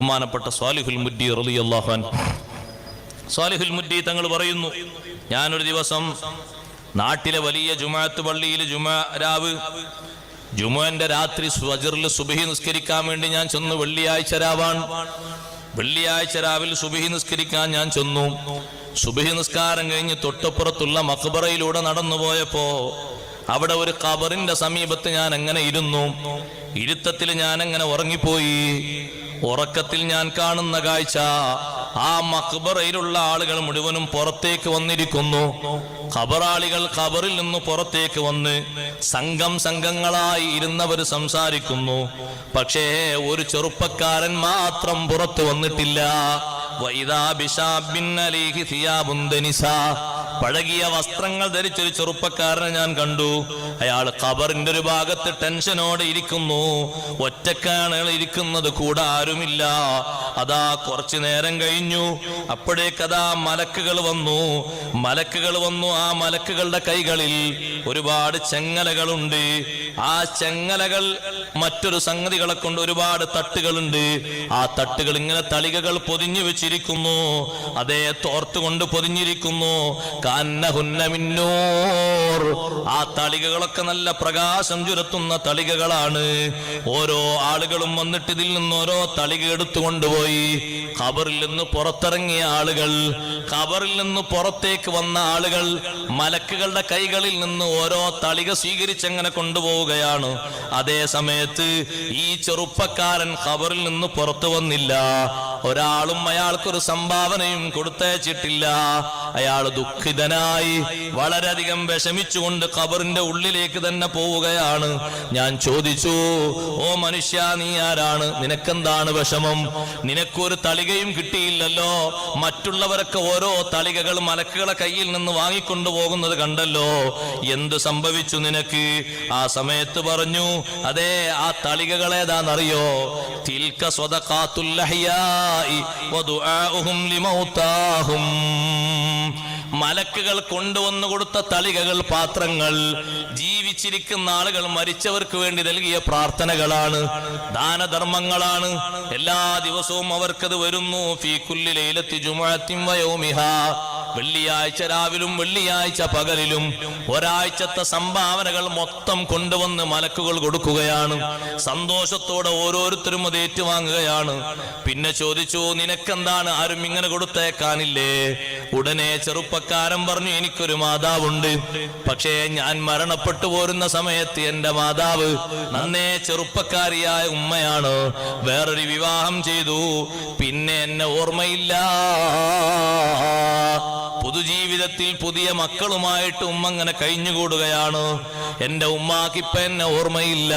ബഹുമാനപ്പെട്ട സ്വാലിഹുൽ മുദ്ദി റലി അള്ളാഹാൻ സ്വാലിഹുൽ മുദ്ദി തങ്ങൾ പറയുന്നു ഞാനൊരു ദിവസം നാട്ടിലെ വലിയ ജുമാഅത്ത് പള്ളിയിൽ ജുമാ രാവ് ജുമുഅന്റെ രാത്രി സ്വജറിൽ സുബഹി നിസ്കരിക്കാൻ വേണ്ടി ഞാൻ ചെന്നു. വെള്ളിയാഴ്ച രാവാണ്. വെള്ളിയാഴ്ച രാവിൽ സുബഹി നിസ്കരിക്കാൻ ഞാൻ ചെന്നു. സുബഹി നിസ്കാരം കഴിഞ്ഞ് തൊട്ടപ്പുറത്തുള്ള മക്ബറയിലൂടെ നടന്നു പോയപ്പോ അവിടെ ഒരു കബറിന്റെ സമീപത്ത് ഞാൻ എങ്ങനെ ഇരുന്നു. ഇരുത്തത്തിൽ ഞാൻ എങ്ങനെ ഉറങ്ങിപ്പോയി. ഉറക്കത്തിൽ ഞാൻ കാണുന്ന കാഴ്ച ആ മക്ബറയിലുള്ള ആളുകൾ മുഴുവനും പുറത്തേക്ക് വന്നിരിക്കുന്നു. ഖബറാളികൾ ഖബറിൽ നിന്ന് പുറത്തേക്ക് വന്ന് സംഘം സംഘങ്ങളായി ഇരുന്നവർ സംസാരിക്കുന്നു. പക്ഷേ ഒരു ചെറുപ്പക്കാരൻ മാത്രം പുറത്തു വന്നിട്ടില്ല. പഴകിയ വസ്ത്രങ്ങൾ ധരിച്ചൊരു ചെറുപ്പക്കാരനെ ഞാൻ കണ്ടു. അയാൾ ഖബറിന്റെ ഒരു ഭാഗത്ത് ടെൻഷനോടെ ഇരിക്കുന്നു. ഒറ്റക്കാണ് ഇരിക്കുന്നത് കൂടെ ആരുമില്ല. അതാ കുറച്ചു നേരം കഴിഞ്ഞു. അപ്പോഴേക്കതാ മലക്കുകൾ വന്നു. മലക്കുകൾ വന്നു ആ മലക്കുകളുടെ കൈകളിൽ ഒരുപാട് ചെങ്ങലകളുണ്ട്. ആ ചെങ്ങലകൾ മറ്റൊരു സംഗതികളെ കൊണ്ട് ഒരുപാട് തട്ടുകളുണ്ട്. ആ തട്ടുകൾ ഇങ്ങനെ തളികകൾ പൊതിഞ്ഞു വെച്ചിരിക്കുന്നു. അതേ തോർത്തുകൊണ്ട് പൊതിഞ്ഞിരിക്കുന്നു. കാന്നഹുന്ന മിന്നൂർ. ആ തളികകളൊക്കെ നല്ല പ്രകാശം ചുരത്തുന്ന തളികകളാണ്. ഓരോ ആളുകളും വന്നിട്ട് ഇതിൽ നിന്ന് ഓരോ തളിക എടുത്തു കൊണ്ടുപോയി ഖബറിൽ നിന്ന് പുറത്തിറങ്ങിയ ആളുകൾ ഖബറിൽ നിന്ന് പുറത്തേക്ക് വന്ന ആളുകൾ മലക്കുകളുടെ കൈകളിൽ നിന്ന് ഓരോ തളിക സ്വീകരിച്ചങ്ങനെ കൊണ്ടുപോവുകയാണ്. അതേ സമയത്ത് ഈ ചെറുപ്പക്കാരൻ ഖബറിൽ നിന്ന് പുറത്തു വന്നില്ല. ഒരാളും അയാൾക്കൊരു സംഭാവനയും കൊടുത്തയച്ചിട്ടില്ല അയാൾ ദുഃഖിതനായി വളരെയധികം വിഷമിച്ചുകൊണ്ട് ഖബറിന്റെ ഉള്ളിലേക്ക് തന്നെ പോവുകയാണ്. ഞാൻ ചോദിച്ചു ഓ മനുഷ്യ നീ ആരാണ്? നിനക്കെന്താണ് വിഷമം? നിനക്കൊരു തളികയും കിട്ടിയില്ലല്ലോ. മറ്റുള്ളവരൊക്കെ ഓരോ തളികകൾ മലക്കുകളെ കയ്യിൽ നിന്ന് വാങ്ങിക്കൊണ്ടു പോകുന്നത് കണ്ടല്ലോ. എന്ത് സംഭവിച്ചു നിനക്ക്? ആ സമയത്ത് പറഞ്ഞു അതെ ആ തളികകളേതാണെന്നറിയോ തിൽക്ക ലിമൗതാഹും മലക്കുകൾ കൊണ്ടുവന്നു കൊടുത്ത തളികകൾ പാത്രങ്ങൾ ജീവിച്ചിരിക്കുന്ന ആളുകൾ മരിച്ചവർക്ക് വേണ്ടി നൽകിയ പ്രാർത്ഥനകളാണ് ദാനധർമ്മങ്ങളാണ്. എല്ലാ ദിവസവും അവർക്കത് വരുന്നു. ഫീ കുല്ലി ലൈലത്തി ജുമുഅത്തിൻ വയൗമിഹ വെള്ളിയാഴ്ച രാവിലും വെള്ളിയാഴ്ച പകലിലും ഒരാഴ്ചത്തെ സംഭാവനകൾ മൊത്തം കൊണ്ടുവന്ന് മലക്കുകൾ കൊടുക്കുകയാണ്. സന്തോഷത്തോടെ ഓരോരുത്തരും അത് ഏറ്റുവാങ്ങുകയാണ്. പിന്നെ ചോദിച്ചു നിനക്കെന്താണ്? ആരും ഇങ്ങനെ കൊടുത്തേക്കാനില്ലേ? ഉടനെ ചെറുപ്പക്കാരൻ പറഞ്ഞു എനിക്കൊരു മാതാവുണ്ട്. പക്ഷേ ഞാൻ മരണപ്പെട്ടു പോരുന്ന സമയത്ത് എന്റെ മാതാവ് നന്നേ ചെറുപ്പക്കാരിയായ ഉമ്മയാണ്. വേറൊരു വിവാഹം ചെയ്തു. പിന്നെ എന്നെ ഓർമ്മയില്ല. പൊതുജീവിതത്തിൽ പുതിയ മക്കളുമായിട്ട് ഉമ്മ അങ്ങനെ കഴിഞ്ഞുകൂടുകയാണ്. എന്റെ ഉമ്മാക്കിപ്പ എന്നെ ഓർമ്മയില്ല.